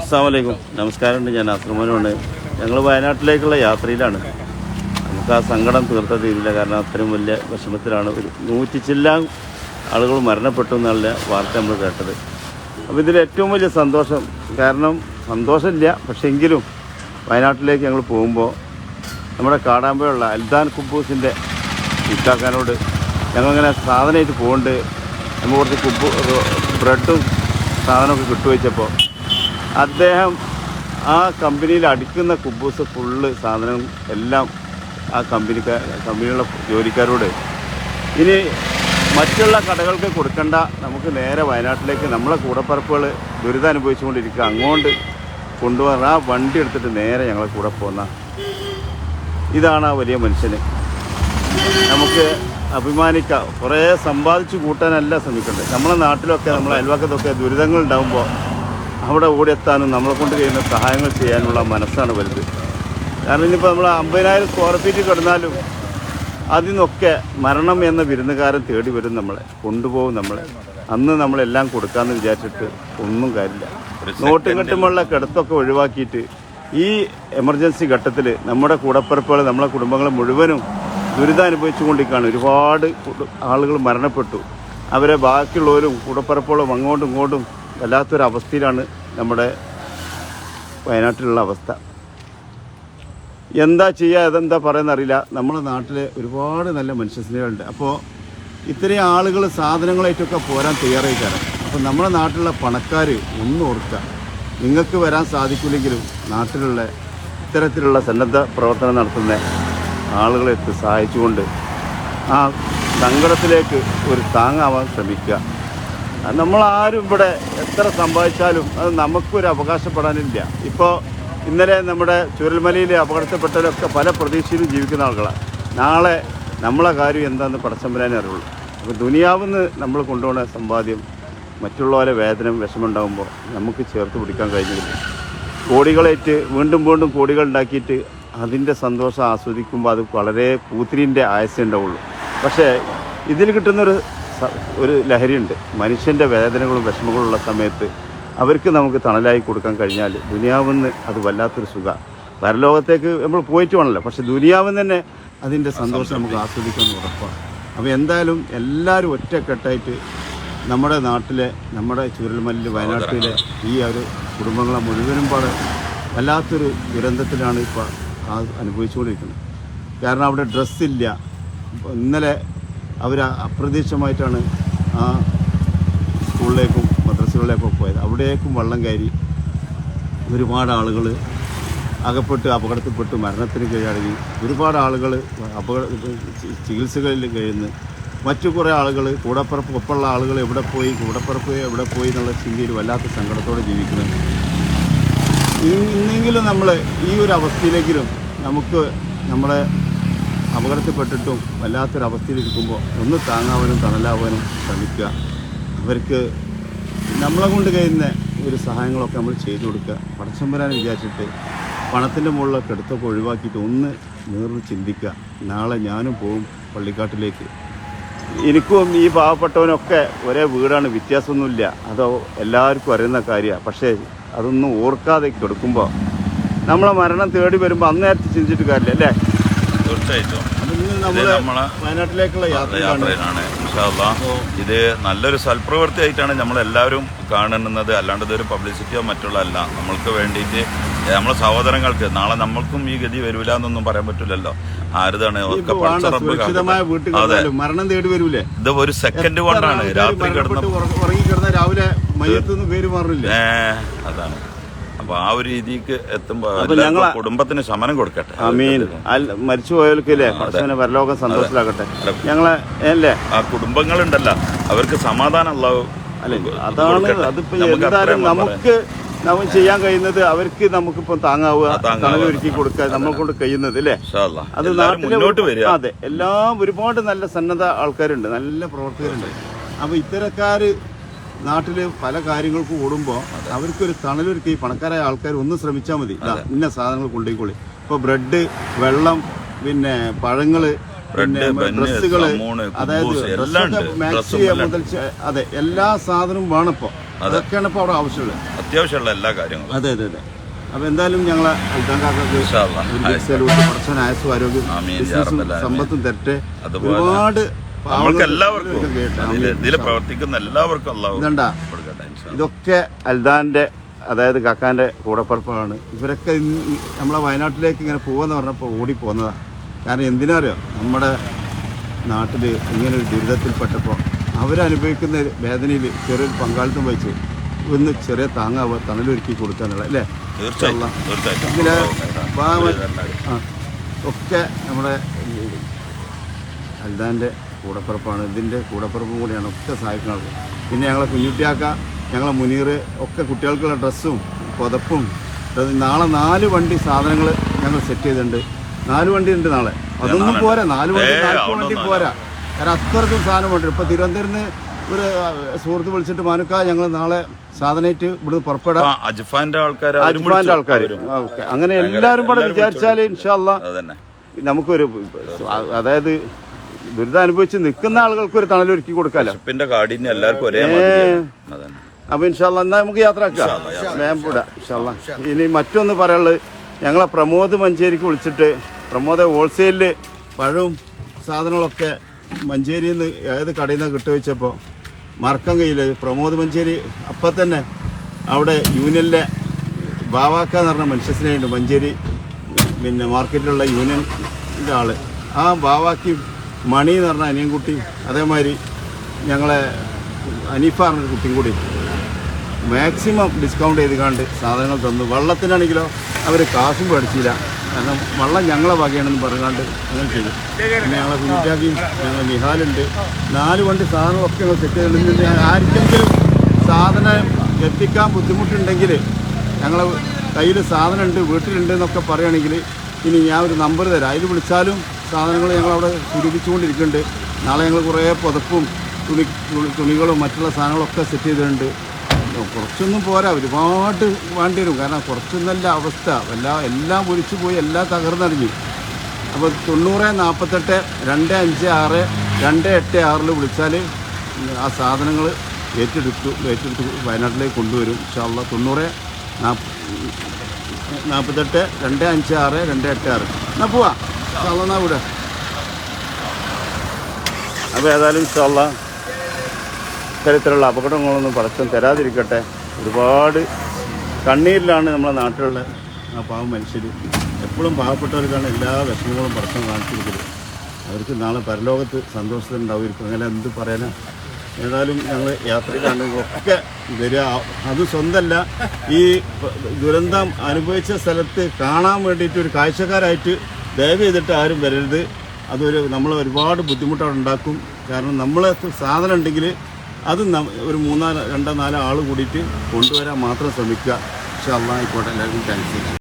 അസ്സാമലൈക്കും നമസ്കാരമുണ്ട്. ഞാൻ അസ്രമനുണ്ട് ഞങ്ങൾ വയനാട്ടിലേക്കുള്ള യാത്രയിലാണ്. നമുക്ക് ആ സങ്കടം തീർത്ത തീരില്ല കാരണം അത്രയും വലിയ വിഷമത്തിലാണ്. ഒരു നൂറ്റി ചില്ലാൻ ആളുകൾ മരണപ്പെട്ടു എന്നുള്ള വാർത്ത നമ്മൾ കേട്ടത്. അപ്പോൾ ഇതിൽ ഏറ്റവും വലിയ സന്തോഷം കാരണം സന്തോഷമില്ല. പക്ഷെ എങ്കിലും വയനാട്ടിലേക്ക് ഞങ്ങൾ പോകുമ്പോൾ നമ്മുടെ കാടാമ്പുഴയുള്ള അൽദാൻ കുബൂസിന്റെ ഇക്കാക്കാനോട് ഞങ്ങളിങ്ങനെ സാധനമായിട്ട് പോകുന്നുണ്ട് നമ്മൾ കുറച്ച് കുബു ബ്രെഡും സാധനമൊക്കെ കിട്ടുവച്ചപ്പോൾ അദ്ദേഹം ആ കമ്പനിയിൽ അടിക്കുന്ന കുബൂസ് ഫുള്ള് സാധനം എല്ലാം ആ കമ്പനിക്കാർ കമ്പനിയുള്ള ജോലിക്കാരോട്. ഇനി മറ്റുള്ള കടകൾക്ക് കൊടുക്കണ്ട. നമുക്ക് നേരെ വയനാട്ടിലേക്ക് നമ്മളെ കൂടപ്പറപ്പുകൾ ദുരിതം അനുഭവിച്ചുകൊണ്ടിരിക്കുക അങ്ങോട്ട് കൊണ്ടുവന്ന ആ വണ്ടി എടുത്തിട്ട് നേരെ ഞങ്ങളെ കൂടെ പോകുന്ന ഇതാണ് ആ വലിയ മനുഷ്യന്. നമുക്ക് അഭിമാനിക്കാം. കുറേ സമ്പാദിച്ചു കൂട്ടാനല്ല ശ്രമിക്കേണ്ടത്. നമ്മളെ നാട്ടിലൊക്കെ നമ്മളെ അയൽവക്കത്തൊക്കെ ദുരിതങ്ങൾ ഉണ്ടാകുമ്പോൾ അവിടെ ഓടിയെത്താനും നമ്മളെ കൊണ്ട് കഴിയുന്ന സഹായങ്ങൾ ചെയ്യാനുള്ള മനസ്സാണ് വലുത്. കാരണം ഇനിയിപ്പോൾ നമ്മൾ അമ്പതിനായിരം സ്ക്വയർ ഫീറ്റ് കിടന്നാലും അതിൽ നിന്നൊക്കെ മരണം എന്ന വിരുന്നുകാരൻ തേടി വരും നമ്മളെ കൊണ്ടുപോകും നമ്മളെ. അന്ന് നമ്മളെല്ലാം കൊടുക്കാമെന്ന് വിചാരിച്ചിട്ട് ഒന്നും കാര്യമില്ല. നോട്ടും കെട്ടുമുള്ള കിടത്തൊക്കെ ഒഴിവാക്കിയിട്ട് ഈ എമർജൻസി ഘട്ടത്തിൽ നമ്മുടെ കൂടപ്പിറപ്പുകൾ നമ്മളെ കുടുംബങ്ങളെ മുഴുവനും ദുരിതം അനുഭവിച്ചുകൊണ്ടിരിക്കുകയാണ് ഒരുപാട് ആളുകൾ മരണപ്പെട്ടു. അവരെ ബാക്കിയുള്ളവരും കൂടപ്പിറപ്പുകളും അങ്ങോട്ടും ഇങ്ങോട്ടും വല്ലാത്തൊരു അവസ്ഥയിലാണ് നമ്മുടെ വയനാട്ടിലുള്ള അവസ്ഥ. എന്താ ചെയ്യുക അതെന്താ പറയുന്നറിയില്ല നമ്മുടെ നാട്ടിൽ ഒരുപാട് നല്ല മനുഷ്യസ്നേഹമുണ്ട് അപ്പോൾ ഇത്രയും ആളുകൾ സാധനങ്ങളായിട്ടൊക്കെ പോരാൻ തയ്യാറായിട്ടാണ്. അപ്പോൾ നമ്മുടെ നാട്ടിലുള്ള പണക്കാർ ഒന്നും ഓർക്കുക. നിങ്ങൾക്ക് വരാൻ സാധിക്കില്ലെങ്കിലും നാട്ടിലുള്ള ഇത്തരത്തിലുള്ള സന്നദ്ധ പ്രവർത്തനം നടത്തുന്ന ആളുകളെ സഹായിച്ചുകൊണ്ട് ആ സങ്കടത്തിലേക്ക് ഒരു താങ്ങാവാൻ ശ്രമിക്കുക. നമ്മളാരും ഇവിടെ എത്ര സമ്പാദിച്ചാലും അത് നമുക്കൊരു അവകാശപ്പെടാനില്ല. ഇപ്പോൾ ഇന്നലെ നമ്മുടെ ചുരൽമലയിലെ അപകടത്തിൽപ്പെട്ടവരൊക്കെ പല പ്രതീക്ഷയിലും ജീവിക്കുന്ന ആളുകളാണ്. നാളെ നമ്മളെ കാര്യം എന്താണെന്ന് പടച്ചമ്പരാനേ അറിയുള്ളൂ. അപ്പോൾ ദുനിയാവെന്ന് നമ്മൾ കൊണ്ടുപോകുന്ന സമ്പാദ്യം മറ്റുള്ളവരെ വേദനം വിഷമമുണ്ടാകുമ്പോൾ നമുക്ക് ചേർത്ത് പിടിക്കാൻ കഴിഞ്ഞില്ല. കോടികളേറ്റ് വീണ്ടും വീണ്ടും കോടികൾ ഉണ്ടാക്കിയിട്ട് അതിന്റെ സന്തോഷം ആസ്വദിക്കുമ്പോൾ അത് വളരെ പൂത്തിരിന്റെ ആയസേ ഉണ്ടാവുള്ളൂ പക്ഷേ ഇതിൽ കിട്ടുന്നൊരു ഒരു ഒരു ലഹരിയുണ്ട്. മനുഷ്യന്റെ വേദനകളും വിഷമങ്ങളും ഉള്ള സമയത്ത് അവർക്ക് നമുക്ക് തണലായി കൊടുക്കാൻ കഴിഞ്ഞാൽ ദുനിയാവെന്ന് അത് വല്ലാത്തൊരു സുഖ. പരലോകത്തേക്ക് നമ്മൾ പോയിട്ട് വേണമല്ലോ പക്ഷെ ദുനിയാവെന്ന് തന്നെ അതിന്റെ സന്തോഷം നമുക്ക് ആസ്വദിക്കാൻ ഉറപ്പാണ്. അപ്പോൾ എന്തായാലും എല്ലാവരും ഒറ്റക്കെട്ടായിട്ട് നമ്മുടെ നാട്ടിലെ നമ്മുടെ ചുരൽമല്ലിൽ വയനാട്ടിലെ ഈ ഒരു കുടുംബങ്ങളെ മുഴുവനും പാടെ വല്ലാത്തൊരു ദുരന്തത്തിലാണ് ഇപ്പോൾ അനുഭവിച്ചുകൊണ്ടിരിക്കുന്നത് കാരണം അവിടെ ഡ്രസ്സില്ല ഇന്നലെ അവർ അപ്രതീക്ഷിതമായിട്ടാണ് ആ സ്കൂളിലേക്കും മദ്രസകളിലേക്കും പോയത്. അവിടേക്കും വള്ളം കയറി ഒരുപാട് ആളുകൾ അകപ്പെട്ട് അപകടത്തിൽപ്പെട്ട് മരണത്തിന് കീഴടങ്ങി. ഒരുപാട് ആളുകൾ അപകട ചികിത്സകളിൽ കഴിയുന്നു മറ്റു കുറേ ആളുകൾ കൂടപ്പിറപ്പ് ഒപ്പമുള്ള ആളുകൾ എവിടെ പോയി കൂടപ്പിറപ്പ് എവിടെ പോയി എന്നുള്ള ചിന്തയിൽ വല്ലാത്ത സങ്കടത്തോടെ ജീവിക്കുന്നു. ഇന്നെങ്കിലും നമ്മൾ ഈ ഒരു അവസ്ഥയിലെങ്കിലും നമുക്ക് നമ്മളെ അപകടത്തിൽപ്പെട്ടിട്ടും വല്ലാത്തൊരവസ്ഥയിൽ അവസ്ഥയിലിരിക്കുമ്പോൾ ഒന്ന് താങ്ങാവാനും തണലാവാനും ശ്രമിക്കുക. അവർക്ക് നമ്മളെ കൊണ്ട് കഴിയുന്ന ഒരു സഹായങ്ങളൊക്കെ നമ്മൾ ചെയ്തു കൊടുക്കുക. പടച്ചം വരാൻ വിചാരിച്ചിട്ട് പണത്തിന്റെ മുകളിലൊക്കെ എടുത്തൊക്കെ ഒഴിവാക്കിയിട്ട് ഒന്ന് നേർന്ന് ചിന്തിക്കുക. നാളെ ഞാനും പോവും പള്ളിക്കാട്ടിലേക്ക്. എനിക്കും ഈ പാവപ്പെട്ടവനൊക്കെ ഒരേ വീടാണ് വ്യത്യാസമൊന്നുമില്ല. അതോ എല്ലാവർക്കും അറിയുന്ന കാര്യമാണ്. പക്ഷേ അതൊന്നും ഓർക്കാതെ കൊടുക്കുമ്പോൾ നമ്മളെ മരണം തേടി വരുമ്പോൾ അന്നേരത്തെ ചിന്തിച്ചിട്ട് കാര്യമില്ല അല്ലേ? തീർച്ചയായിട്ടും. അപ്പം ഇന്ന് ഇത് വയനാട്ടിലേക്കുള്ള യാത്രയിലാണ്. നല്ലൊരു സൽപ്രവൃത്തിയായിട്ടാണ് എല്ലാവരും കാണുന്നത്. അല്ലാണ്ട് ഇതൊരു പബ്ലിസിറ്റിയോ മറ്റുള്ള അല്ല. നമ്മൾക്ക് വേണ്ടിയിട്ട് നമ്മളെ സഹോദരങ്ങൾക്ക് നാളെ നമ്മൾക്കും ഈ ഗതി വരൂല എന്നൊന്നും പറയാൻ പറ്റില്ലല്ലോ ആരുതാണ്. അതെ. മരണം തേടി വരൂലേ? ഇത് ഒരു സെക്കൻഡ് കൊണ്ടാണ്. രാത്രി കിടന്ന് രാവിലെ അതാണ്. അപ്പൊ ആ ഒരു രീതിക്ക് എത്തുമ്പോ കുടുംബത്തിന് ശമനം കൊടുക്കട്ടെ? അമീൻ. അൽ മരിച്ചു പോയവർക്കില്ലേ പടച്ചവനെ പരലോകം സന്തോഷത്തിലാകട്ടെ. ഞങ്ങളെ അല്ലേ? ആ കുടുംബങ്ങളുണ്ടല്ലോ. അവർക്ക് സമാധാനം ഉള്ള അല്ലെ അതാണ് അതിപ്പോ എന്തായാലും നമുക്ക് നമുക്ക് ചെയ്യാൻ കഴിയുന്നത് അവർക്ക് നമുക്കിപ്പോ താങ്ങാവുക താങ്ങാവുക. തണലൊരുക്കി കൊടുക്കുക നമ്മളെ കൊണ്ട് കഴിയുന്നത് അല്ലേ അത് നാട്ടിലെ അതെ എല്ലാം ഒരുപാട് നല്ല സന്നദ്ധ ആൾക്കാരുണ്ട് നല്ല പ്രവർത്തകരുണ്ട്. അപ്പൊ ഇത്തരക്കാര് നാട്ടിൽ പല കാര്യങ്ങൾക്ക് കൂടുമ്പോൾ അവർക്കൊരു തണലൊരുക്കി ഈ പണക്കാരായ ആൾക്കാർ ഒന്ന് ശ്രമിച്ചാൽ മതി. ദാ, ഇന്ന സാധനങ്ങൾ കൊണ്ടുപോയിക്കോളി ഇപ്പൊ ബ്രെഡ് വെള്ളം പിന്നെ പഴങ്ങൾ പിന്നെ ബ്രെഡ്, ബന്ന്, അതായത് എല്ലാം ഡ്രസ്സൊക്കെ ഉണ്ട്. മാക്സി ഡ്രസ്സും എല്ലാം മുതൽ ചെ- അതെ എല്ലാ സാധനവും വേണപ്പോ. ഇപ്പോൾ അതൊക്കെയാണ് ഇപ്പോൾ അവിടെ ആവശ്യമുള്ളത്. അത്യാവശ്യമുള്ള എല്ലാ കാര്യങ്ങളും. അതെ അതെ അതെ. അപ്പൊ എന്തായാലും ഞങ്ങളെ അൽത്താൻ കാക്കക്ക് ഇൻഷാ അല്ലാ. ഒരു ആയുസ്സും ആരോഗ്യം ആമീൻ, യാ ബിസിനസ്സും റബ്ബൽ ആലമീൻ. സമ്പത്തും തരട്ടെ. അതുപോലെ ഒരുപാട് നമ്മൾക്ക് എല്ലാവർക്കും. ഇതിൽ പ്രവർത്തിക്കുന്ന എല്ലാവർക്കും അള്ളാഹു ഇതുണ്ടാ കൊടുക്കട്ടെ ഇതൊക്കെ അൽദാന്റെ അതായത് കാക്കാന്റെ കൂടപ്പുറപ്പാണ്. ഇവരൊക്കെ നമ്മളെ വയനാട്ടിലേക്ക് ഇങ്ങനെ പോവാന്ന് പറഞ്ഞപ്പോൾ ഓടി പോന്നതാ. കാരണം എന്തിനാ അറിയോ? നമ്മുടെ നാട്ടിൽ ഇങ്ങനെ ഒരു ദുരിതത്തിൽപ്പെട്ടപ്പോൾ അവരനുഭവിക്കുന്ന വേദനയിൽ ചെറിയൊരു പങ്കാളിത്തം വഹിച്ച് ഒന്ന് ചെറിയ താങ്ങാവുക തണലൊരുക്കി കൊടുക്കാനുള്ള അല്ലേ? തീർച്ചയായിട്ടും ഒക്കെ നമ്മുടെ അൽദാന്റെ അൽദാന്റെ കൂടപ്പിറപ്പാണ്. ഇതിന്റെ കൂടപ്പിറപ്പും കൂടിയാണ് ഒക്കെ സഹായിക്കുന്നത്. പിന്നെ ഞങ്ങളെ കുഞ്ഞുട്ടിയാക്ക ഞങ്ങളെ മുനീർ ഒക്കെ കുട്ടികൾക്കുള്ള ഡ്രസ്സും പുതപ്പും. നാളെ നാല് വണ്ടി സാധനങ്ങൾ ഞങ്ങൾ സെറ്റ് ചെയ്തിട്ടുണ്ട്. നാല് വണ്ടി ഉണ്ട് നാളെ. അതൊന്നും പോരാ. നാല് വണ്ടി നാല് വണ്ടി പോരാ. കാരണം അത്രക്കും സാധനം വേണ്ട ഇപ്പം തിരുവനന്തപുരത്ത് ഒരു സുഹൃത്ത് വിളിച്ചിട്ട് മാനുക്ക ഞങ്ങൾ നാളെ സാധനമായിട്ട് ഇവിടുന്ന് പുറപ്പെടാം. അജ്ഫാന്റെ ആൾക്കാർ അജ്മാന്റെ ആൾക്കാർ അങ്ങനെ എല്ലാവരും കൂടെ വിചാരിച്ചാൽ ഇൻഷാല്ല നമുക്കൊരു അതായത് ദുരിതം അനുഭവിച്ച് നിൽക്കുന്ന ആളുകൾക്ക് ഒരു തണലൊരുക്കി കൊടുക്കാലോ? എല്ലാവർക്കും ഒരേ മാതിരിയാണ് അതന്നെ. അപ്പൊ ഇൻഷാല്ല എന്നാ നമുക്ക് യാത്ര ആക്കാം വേമ്പൂട ഇൻഷാല്ല ഇനി മറ്റൊന്ന് പറയാനുള്ളത് ഞങ്ങളെ പ്രമോദ് മഞ്ചേരിക്ക് വിളിച്ചിട്ട് പ്രമോദ് ഹോൾസെയിലിൽ പഴവും സാധനങ്ങളൊക്കെ മഞ്ചേരിയിൽ നിന്ന് ഏത് കടയിൽ നിന്ന് കിട്ടുവെച്ചപ്പോൾ മറക്കം കയ്യിൽ പ്രമോദ് മഞ്ചേരി അപ്പം തന്നെ അവിടെ യൂണിയനിലെ ബാവാക്ക എന്ന് പറഞ്ഞ മനുഷ്യസ്നേഹമുണ്ട് മഞ്ചേരി പിന്നെ മാർക്കറ്റിലുള്ള യൂണിയന്റെ ആൾ. ആ ബാവാക്കും മണി എന്ന് പറഞ്ഞ അനിയൻകുട്ടി അതേമാതിരി ഞങ്ങളെ അനീഫ പറഞ്ഞ കുട്ടിയും കൂടി. മാക്സിമം ഡിസ്കൗണ്ട് ചെയ്ത് കണ്ട് സാധനങ്ങൾ തന്നു. വെള്ളത്തിനാണെങ്കിലോ അവർ കാശും പഠിച്ചില്ല കാരണം വെള്ളം ഞങ്ങളെ വകയാണെന്ന് പറഞ്ഞാണ്ട് അങ്ങനെ ചെയ്തു. പിന്നെ ഞങ്ങളെ കുഞ്ഞാക്കിയും ഞങ്ങൾ നിഹാലുണ്ട്. നാല് വണ്ടി സാധനങ്ങളൊക്കെ ഞങ്ങൾ സെറ്റ് ചെയ്തിട്ടുണ്ട്. ആർക്കെങ്കിലും സാധനം എത്തിക്കാൻ ബുദ്ധിമുട്ടുണ്ടെങ്കിൽ ഞങ്ങളെ കയ്യിൽ സാധനം ഉണ്ട് വീട്ടിലുണ്ട് എന്നൊക്കെ പറയുകയാണെങ്കിൽ ഇനി ഞാൻ ഒരു നമ്പർ തരാം. അതിൽ വിളിച്ചാലും സാധനങ്ങൾ ഞങ്ങളവിടെ സ്വരൂപിച്ചുകൊണ്ടിരിക്കുന്നുണ്ട് നാളെ ഞങ്ങൾ കുറേ പുതപ്പും തുണി തുണി- തുണികളും മറ്റുള്ള സാധനങ്ങളൊക്കെ സെറ്റ് ചെയ്തിട്ടുണ്ട്. കുറച്ചൊന്നും പോരാ. ഒരുപാട് വേണ്ടി വരും. കാരണം കുറച്ചൊന്നല്ല അവസ്ഥ. എല്ലാ എല്ലാം ഒലിച്ചു പോയി എല്ലാം തകർന്നടിഞ്ഞു. അപ്പോൾ തൊണ്ണൂറ് നാൽപ്പത്തെട്ട് രണ്ട് അഞ്ച് ആറ് രണ്ട് എട്ട് ആറിൽ വിളിച്ചാൽ ആ സാധനങ്ങൾ ഏറ്റെടുത്തു ഏറ്റെടുത്ത് വയനാട്ടിലേക്ക് കൊണ്ടുവരും. ഇൻഷാല്ല തൊണ്ണൂറ് നാൽപ്പത്തെട്ട് രണ്ട് അഞ്ച് ആറ് രണ്ട് എട്ട് ആറ്. എന്നാൽ പോവാ. എന്നാ വിടുക അപ്പോൾ ഏതായാലും ഇൻഷാല്ല ഇത്തരത്തിലുള്ള അപകടങ്ങളൊന്നും പടക്കം തരാതിരിക്കട്ടെ. ഒരുപാട് കണ്ണീരിലാണ് നമ്മളെ നാട്ടിലുള്ള ആ പാവം മനുഷ്യർ എപ്പോഴും പാവപ്പെട്ടവർക്കാണ് എല്ലാ വിഷമങ്ങളും പടക്കം കാണിച്ചു കൊടുക്കുന്നത്. അവർക്ക് നാളെ പരലോകത്ത് സന്തോഷത്തിലുണ്ടാവുമായിരിക്കും അങ്ങനെ എന്ത് പറയാനാ? ഏതായാലും ഞങ്ങൾ യാത്രയിലാണ്. ഒക്കെ വരിക. അത് സ്വന്തമല്ല ഈ ദുരന്തം അനുഭവിച്ച സ്ഥലത്ത് കാണാൻ വേണ്ടിയിട്ട് ഒരു കാഴ്ചക്കാരായിട്ട് ദയവ് ചെയ്തിട്ട് ആരും വരരുത്. അതൊരു നമ്മൾ ഒരുപാട് ബുദ്ധിമുട്ടവിടെ ഉണ്ടാക്കും. കാരണം നമ്മൾ സാധനം ഉണ്ടെങ്കിൽ അത് ഒരു മൂന്നാൽ രണ്ടോ നാലോ ആൾ കൂടിയിട്ട് കൊണ്ടുവരാൻ മാത്രം ശ്രമിക്കുക. പക്ഷേ അള്ളാഹിക്കോട്ടെ എല്ലാവർക്കും താങ്ക്സ്